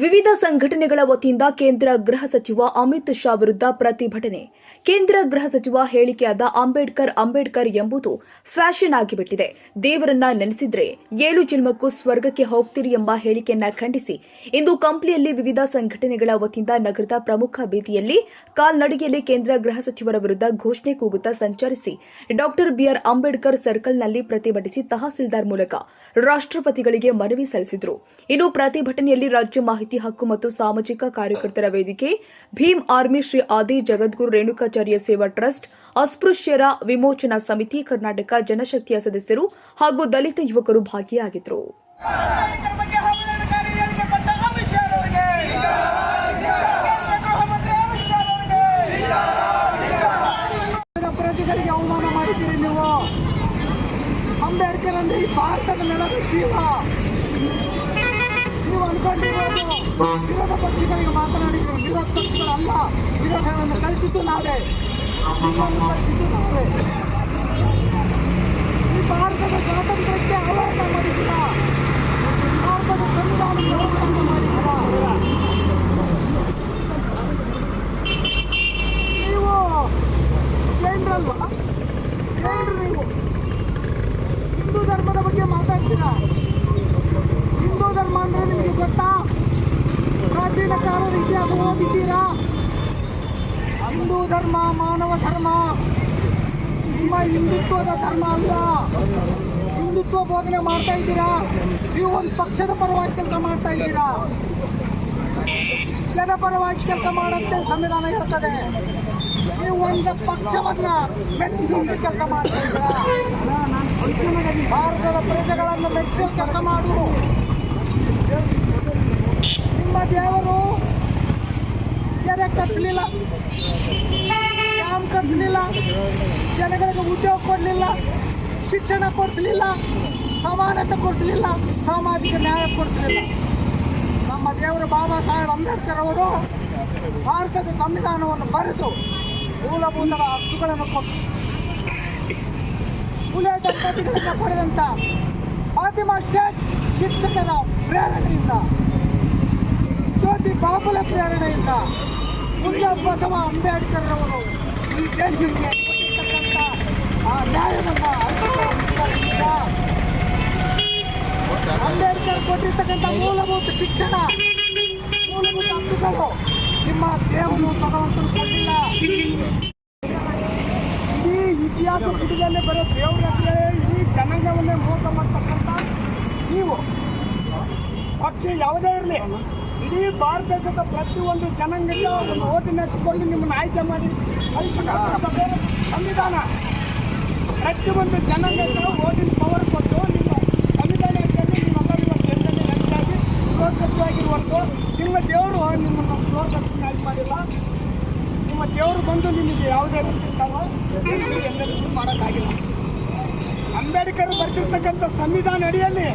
ವಿವಿಧ ಸಂಘಟನೆಗಳ ವತಿಯಿಂದ ಕೇಂದ್ರ ಗೃಹ ಸಚಿವ ಅಮಿತ್ ಶಾ ವಿರುದ್ಧ ಪ್ರತಿಭಟನೆ. ಕೇಂದ್ರ ಗೃಹ ಸಚಿವ ಹೇಳಿಕೆಯಾದ ಅಂಬೇಡ್ಕರ್ ಅಂಬೇಡ್ಕರ್ ಎಂಬುದು ಫ್ಯಾಷನ್ ಆಗಿಬಿಟ್ಟಿದೆ. ದೇವರನ್ನ ನೆನೆಸಿದ್ರೆ ಏಳು ಜನ್ಮಕ್ಕೂ ಸ್ವರ್ಗಕ್ಕೆ ಹೋಗ್ತೀರಿ ಎಂಬ ಹೇಳಿಕೆಯನ್ನ ಖಂಡಿಸಿ. ಇಂದು ಕಂಪ್ಲಿಯಲ್ಲಿ ವಿವಿಧ ಸಂಘಟನೆಗಳ ವತಿಯಿಂದ ನಗರದ ಪ್ರಮುಖ ಬೀದಿಯಲ್ಲಿ ಕಾಲ್ನಡಿಗೆಯಲ್ಲಿ ಕೇಂದ್ರ ಗೃಹ ಸಚಿವರ ವಿರುದ್ಧ ಘೋಷಣೆ ಕೂಗುತ್ತಾ ಸಂಚರಿಸಿ ಡಾಕ್ಟರ್ ಬಿಆರ್ ಅಂಬೇಡ್ಕರ್ ಸರ್ಕಲ್ನಲ್ಲಿ ಪ್ರತಿಭಟಿಸಿ ತಹಸೀಲ್ದಾರ್ ಮೂಲಕ ರಾಷ್ಟ್ರಪತಿಗಳಿಗೆ ಮನವಿ ಸಲ್ಲಿಸಿದರು. ಇನ್ನು ಪ್ರತಿಭಟನೆಯಲ್ಲಿ ರಾಜ್ಯ ಮಾಹಿತಿ, ಹಕ್ಕು ಮತ್ತು ಸಾಮಾಜಿಕ ಕಾರ್ಯಕರ್ತರ ವೇದಿಕೆ, ಭೀಮ್ ಆರ್ಮಿ ಶ್ರೀ ಆದಿ ಜಗದ್ಗುರು ರೇಣುಕಾಚಾರ್ಯ ಸೇವಾ ಟ್ರಸ್ಟ್, ಅಸ್ಪೃಶ್ಯರ ವಿಮೋಚನಾ ಸಮಿತಿ, ಕರ್ನಾಟಕ ಜನಶಕ್ತಿಯ ಸದಸ್ಯರು ಹಾಗೂ ದಲಿತ ಯುವಕರು ಭಾಗಿಯಾಗಿದ್ದರು ಅಂಬೇಡ್ಕರ್ ಅಂದ್ರೆ ಈ ಭಾರತದ ನೆಲದ ಜೀವ. ನೀವು ಅನ್ಕೊಂಡಿರೋದು ವಿರೋಧ ಪಕ್ಷಗಳಿಗೆ ಮಾತನಾಡಿದ್ರು ವಿರೋಧ ಪಕ್ಷಗಳಲ್ಲ ವಿರೋಧಗಳನ್ನು ಕಳಿಸಿದ್ದು ನಾವೇ ಕಳಿಸಿದ್ದು ನಾವೇ ಈ ಭಾರತದ ಸ್ವಾತಂತ್ರ್ಯಕ್ಕೆ ಅವಮಾನ ಮಾಡಿದ್ದೀರಾ ಭಾರತದ ಸಂವಿಧಾನಕ್ಕೆ ಅವಮಾನ ಮಾಡಿದ್ದೀರಾ ನೀವು ಜೈನರಲ್ವಾ ಜೈನರು ನೀವು ಹಿಂದೂ ಧರ್ಮದ ಬಗ್ಗೆ ಮಾತಾಡ್ತೀರಾ ಹಿಂದೂ ಧರ್ಮ ಅಂದ್ರೆ ನಿಮಗೆ ಗೊತ್ತಾ ಪ್ರಾಚೀನ ಕಾಲದ ಓದಿದ್ದೀರಾ ಹಿಂದೂ ಧರ್ಮ, ಮಾನವ ಧರ್ಮ, ನಿಮ್ಮ ಹಿಂದುತ್ವದ ಧರ್ಮ ಅಲ್ಲ. ಹಿಂದುತ್ವ ಬೋಧನೆ ಮಾಡ್ತಾ ಇದ್ದೀರಾ? ನೀವು ಒಂದು ಪಕ್ಷದ ಪರವಾಗಿ ಕೆಲಸ ಮಾಡ್ತಾ ಇದ್ದೀರಾ? ಜನಪರವಾಗಿ ಕೆಲಸ ಮಾಡುತ್ತೆ ಸಂವಿಧಾನ ಹೇಳ್ತದೆ. ನೀವು ಒಂದು ಪಕ್ಷವನ್ನ ಮೆಚ್ಚಿಸುವಂತೆ ಕೆಲಸ ಮಾಡ್ತಾ ಇದ್ದೀರಾ? ಭಾರತದ ಪ್ರಜೆಗಳನ್ನು ಮೆಚ್ಚುವ ಕೆಲಸ ಮಾಡು ನಿಮ್ಮ ದೇವರು ಕೆರೆ ಕಟ್ಟಲಿಲ್ಲ ಡ್ಯಾಮ್ ಕಟ್ಟಲಿಲ್ಲ ಜನಗಳಿಗೆ ಉದ್ಯೋಗ ಕೊಡಲಿಲ್ಲ. ಶಿಕ್ಷಣ ಕೊಡ್ತಿಲಿಲ್ಲ ಸಮಾನತೆ ಕೊಡ್ತಿಲಿಲ್ಲ ಸಾಮಾಜಿಕ ನ್ಯಾಯ ಕೊಡಿಸಲಿಲ್ಲ ನಮ್ಮ ದೇವರು ಬಾಬಾ ಸಾಹೇಬ್ ಅಂಬೇಡ್ಕರ್ ಅವರು ಭಾರತದ ಸಂವಿಧಾನವನ್ನು ಬರೆದು ಮೂಲಭೂತ ಹಕ್ಕುಗಳನ್ನು ಕೊಟ್ಟು ಕುಲೇ ದಂಪತಿಗಳಿಂದ ಪಡೆದಂಥ ಫಾತಿಮಾ ಶೇಖ್ ಶಿಕ್ಷಕರ ಪ್ರೇರಣೆಯಿಂದ ಜ್ಯೋತಿ ಬಾಪುಲ ಪ್ರೇರಣೆಯಿಂದ ಬಸವ ಅಂಬೇಡ್ಕರ್ ಅವರು ಈ ದೇಶಕ್ಕೆ ಆ ಅಂಬೇಡ್ಕರ್ ಕೊಟ್ಟಿರ್ತಕ್ಕಂಥ ಮೂಲಭೂತ ಶಿಕ್ಷಣ, ಮೂಲಭೂತ ಹಕ್ಕುಗಳು ನಿಮ್ಮ ದೇವರು ಭಗವಂತರು ಕೊಟ್ಟಿಲ್ಲ. ಇಡೀ ಇತಿಹಾಸ ಪುಟದಲ್ಲೇ ಬರೋ ದೇವರ ಹೆಸರೇ ಇಡೀ ಜನಾಂಗವನ್ನೇ ಮೋಸ ಮಾಡ್ತಕ್ಕಂಥ ನೀವು. ಪಕ್ಷ ಯಾವುದೇ ಇರಲಿ. ಇಡೀ ಭಾರತ ದೇಶದ ಪ್ರತಿಯೊಂದು ಜನಾಂಗಕ್ಕೆ ಒಂದು ಓಟಿನ ಹಚ್ಚಿಕೊಂಡು ನಿಮ್ಮನ್ನು ಆಯ್ಕೆ ಮಾಡಿ ಸಂವಿಧಾನ. ಪ್ರತಿಯೊಂದು ಜನಾಂಗಕ್ಕೆ ಓಟಿನ ಪವರ್ ಕೊಟ್ಟು ನಿಮ್ಮ ಸಂವಿಧಾನ ಹೆಚ್ಚಾಗಿ ಸುರಕ್ಷಿತವಾಗಿರುವಂಥ ನಿಮ್ಮ ದೇವರು ನಿಮ್ಮನ್ನು ಸುರಕ್ಷಿತ ಆಯ್ಕೆ ಮಾಡಿಲ್ಲ. ನಿಮ್ಮ ದೇವರು ಬಂದು ನಿಮಗೆ ಯಾವುದೇ ರೀತಿ ತಾವು ಎಲ್ಲರಿಗೂ ಮಾಡೋಕ್ಕಾಗಿಲ್ಲ. ಅಂಬೇಡ್ಕರ್ ಬರ್ತಿರ್ತಕ್ಕಂಥ ಸಂವಿಧಾನ ಅಡಿಯಲ್ಲಿ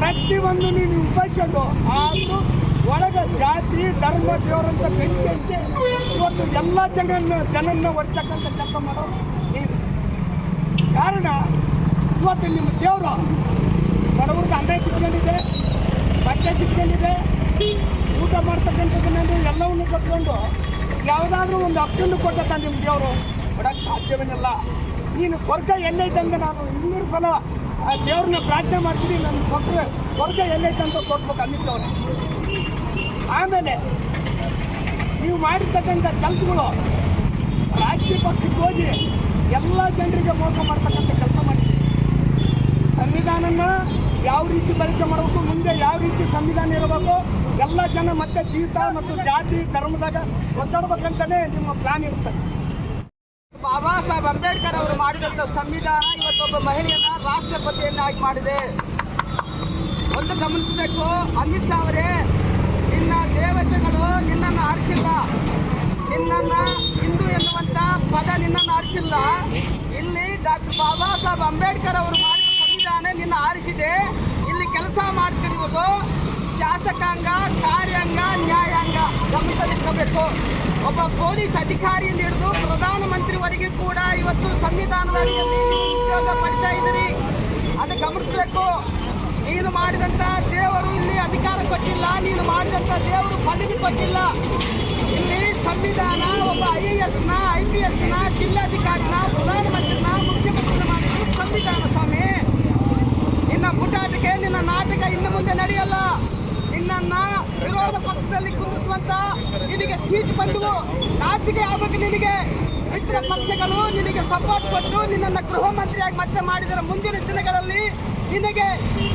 ಪ್ರತಿಯೊಂದು ನೀನು ಉಪಯೋಗಿಸೋದು ಆದರೂ ಒಳಗ ಜಾತಿ, ಧರ್ಮ, ದೇವರಂತ ಬೆಂಕಿ ಇವತ್ತು ಎಲ್ಲ ಜನರನ್ನ ಜನನ್ನ ಹೊಡ್ತಕ್ಕಂಥ ಕೆಲಸ ಮಾಡೋ ನೀವು. ಕಾರಣ, ಇವತ್ತು ನಿಮ್ಮ ದೇವರು ಬಡವ್ರಿಗೆ ಅನ್ನ ಚಿತ್ಕೊಂಡಿದೆ ಬಟ್ಟೆ ಚಿತ್ಕೊಂಡಿದೆ ಊಟ ಮಾಡ್ತಕ್ಕಂಥದ್ದನ್ನು ಎಲ್ಲವನ್ನು ಕೊಟ್ಕೊಂಡು ಯಾವುದಾದ್ರೂ ಒಂದು ಅಪ್ಪನ್ನು ಕೊಟ್ಟ ನಿಮ್ಮ ದೇವರು ಕೊಡಕ್ಕೆ ಸಾಧ್ಯವೇನಲ್ಲ. ನೀನು ಸ್ವರ್ಗ ಎಲ್ಲೈತಂದ್ರೆ ನಾನು ಇನ್ನೂರು ಸಲ ಆ ದೇವ್ರನ್ನ ಪ್ರಾರ್ಥನೆ ಮಾಡ್ತೀನಿ. ನನ್ನ ಸ್ವರ್ಗ ಸ್ವರ್ಗ ಎಲ್ಲೈತೆ ಕೊಡ್ಬೇಕು ಅಮಿತ್ ಅವ್ರೆ. ಆಮೇಲೆ ನೀವು ಮಾಡಿರ್ತಕ್ಕಂಥ ಕೆಲಸಗಳು ರಾಜಕೀಯ ಪಕ್ಷಕ್ಕೆ ಹೋಗಿ ಎಲ್ಲ ಜನರಿಗೆ ಮೋಸ ಮಾಡ್ತಕ್ಕಂಥ ಕೆಲಸ ಮಾಡಿದ್ದೀವಿ ಸಂವಿಧಾನನ ಯಾವ ರೀತಿ ಬಳಕೆ ಮಾಡಬೇಕು, ಮುಂದೆ ಯಾವ ರೀತಿ ಸಂವಿಧಾನ ಇರಬೇಕು, ಎಲ್ಲ ಜನ ಮತ್ತೆ ಜೀವಿತ ಮತ್ತು ಜಾತಿ, ಧರ್ಮದಾಗ ಒದ್ದಾಡ್ಬೇಕಂತಾನೆ ನಿಮ್ಮ ಪ್ಲಾನ್ ಇರ್ತದೆ ಬಾಬಾ ಸಾಹೇಬ್ ಅಂಬೇಡ್ಕರ್ ಅವರು ಮಾಡಿದಂಥ ಸಂವಿಧಾನ ಇವತ್ತೊಬ್ಬ ಮಹಿಳೆಯನ್ನ ರಾಷ್ಟ್ರಪತಿಯನ್ನಾಗಿ ಮಾಡಿದೆ. ಒಂದು ಗಮನಿಸಬೇಕು, ಅಮಿತ್ ಶಾ ಅವರೇ ನಿನ್ನ ದೇವತೆಗಳು ನಿನ್ನನ್ನು ಆರಿಸಿಲ್ಲ ನಿನ್ನನ್ನು ಹಿಂದೂ ಎನ್ನುವಂಥ ಪದ ನಿನ್ನನ್ನು ಆರಿಸಿಲ್ಲ ಇಲ್ಲಿ ಡಾಕ್ಟರ್ ಬಾಬಾ ಸಾಹೇಬ್ ಅಂಬೇಡ್ಕರ್ ಅವರು ಮಾಡಿದ ಸಂವಿಧಾನ ನಿನ್ನ ಆರಿಸಿದೆ. ಇಲ್ಲಿ ಕೆಲಸ ಮಾಡ್ತಿರುವುದು ಶಾಸಕಾಂಗ, ಕಾರ್ಯಾಂಗ, ನ್ಯಾಯಾಂಗ. ಗಮನಿಸಲಿಕ್ಕಬೇಕು ಒಬ್ಬ ಪೊಲೀಸ್ ಅಧಿಕಾರಿಯಿಂದ ಹಿಡಿದು ಪ್ರಧಾನಮಂತ್ರಿವರೆಗೂ ಕೂಡ ಇವತ್ತು ಸಂವಿಧಾನದ ಉದ್ಯೋಗ ಪಡಿತಾ ಇದ್ದೀರಿ. ಅದು ಗಮನಿಸಬೇಕು. ನೀನು ಮಾಡಿದಂಥ ದೇವರು ಇಲ್ಲಿ ಅಧಿಕಾರ ಕೊಟ್ಟಿಲ್ಲ. ನೀನು ಮಾಡಿದಂಥ ದೇವರು ಪದವಿ ಕೊಟ್ಟಿಲ್ಲ. ಇಲ್ಲಿ ಸಂವಿಧಾನ, ಒಬ್ಬ ಐ ಎ ಎಸ್ನ ಐ ಪಿ ಎಸ್ನ ಜಿಲ್ಲಾಧಿಕಾರಿನ ಪ್ರಧಾನಮಂತ್ರಿನ ಮುಖ್ಯಮಂತ್ರಿನ ಮಾಡಿದ್ರು ಸಂವಿಧಾನ ಸ್ವಾಮಿ ನಿನ್ನ ಪುಟಾಟಿಕೆ ನಿನ್ನ ನಾಟಕ ಇನ್ನು ಮುಂದೆ ನಡೆಯಲ್ಲ ನಿನ್ನನ್ನ ವಿರೋಧ ಪಕ್ಷದಲ್ಲಿ ಕುಂದಿಸುವಂತ ನಿನಗೆ ಸೀಟ್ ಬಂದವು ನಾಚಿಕೆ ಆಗಬೇಕು ನಿನಗೆ. ಮಿತ್ರ ಪಕ್ಷಗಳು ನಿನಗೆ ಸಪೋರ್ಟ್ ಕೊಟ್ಟು ನಿನ್ನನ್ನು ಗೃಹ ಮಂತ್ರಿಯಾಗಿ ಮತ್ತೆ ಮಾಡಿದರೆ ಮುಂದಿನ ದಿನಗಳಲ್ಲಿ ನಿನಗೆ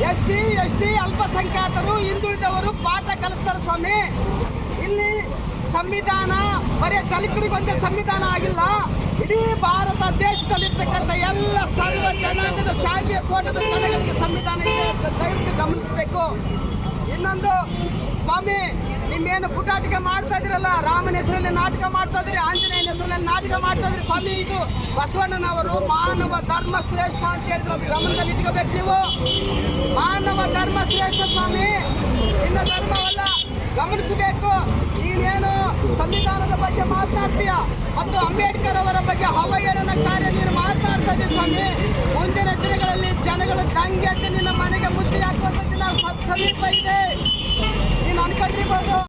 ಎಸ್ ಸಿ ಎಸ್ ಟಿ ಅಲ್ಪಸಂಖ್ಯಾತರು, ಹಿಂದುಳಿದವರು ಪಾಠ ಕಲಿಸ್ತಾರೆ ಸ್ವಾಮಿ. ಇಲ್ಲಿ ಸಂವಿಧಾನ, ಬರೀ ದಲಿತರಿಗೊಂದೇ ಸಂವಿಧಾನ ಆಗಿಲ್ಲ. ಇಡೀ ಭಾರತ ದೇಶದಲ್ಲಿರ್ತಕ್ಕಂಥ ಎಲ್ಲ ಸರ್ವ ಜನಾಂಗದ ಶಾಂತಿಯ ಕೋಟದ ಜನಗಳಿಗೆ ಸಂವಿಧಾನ ಇದೆ ಅಂತ ದಯವಿಟ್ಟು ಗಮನಿಸಬೇಕು. ಇನ್ನೊಂದು, ಸ್ವಾಮಿ ನಿಮ್ಮೇನು ಪುಟಾಟಿಕೆ ಮಾಡ್ತಾ ಇದ್ರಲ್ಲ ರಾಮನ ಹೆಸರಲ್ಲಿ ನಾಟಕ ಮಾಡ್ತಾ ಇದ್ರಿ ಆಂಜನೇಯನ ಹೆಸರಲ್ಲಿ ನಾಟಕ ಮಾಡ್ತಾ ಇದ್ರಿ ಸ್ವಾಮಿ, ಇದು ಬಸವಣ್ಣನವರು ಮಾನವ ಧರ್ಮ ಶ್ರೇಷ್ಠ ಅಂತ ಹೇಳಿದ್ರು. ಗಮನದಲ್ಲಿ ಇಟ್ಕೋಬೇಕು ನೀವು. ಮಾನವ ಧರ್ಮ ಶ್ರೇಷ್ಠ ಸ್ವಾಮಿ. ಇನ್ನ ಧರ್ಮವಲ್ಲ, ಗಮನಿಸಬೇಕು. ನೀನೇನು ಸಂವಿಧಾನದ ಬಗ್ಗೆ ಮಾತನಾಡ್ತೀಯ ಮತ್ತು ಅಂಬೇಡ್ಕರ್ ಅವರ ಬಗ್ಗೆ ಅವಹೇಳನ ಕಾರ್ಯ ನೀನು ಮಾತನಾಡ್ತಾ ಸ್ವಾಮಿ. ಮುಂದಿನ ದಿನಗಳಲ್ಲಿ ಜನಗಳು ದಂಗೆ ನಿನ್ನ ಮನೆಗೆ ಮುದ್ದೆ ಹಾಕುವಂತ ನಾವು ಸಮೀಪ ಇದೆ.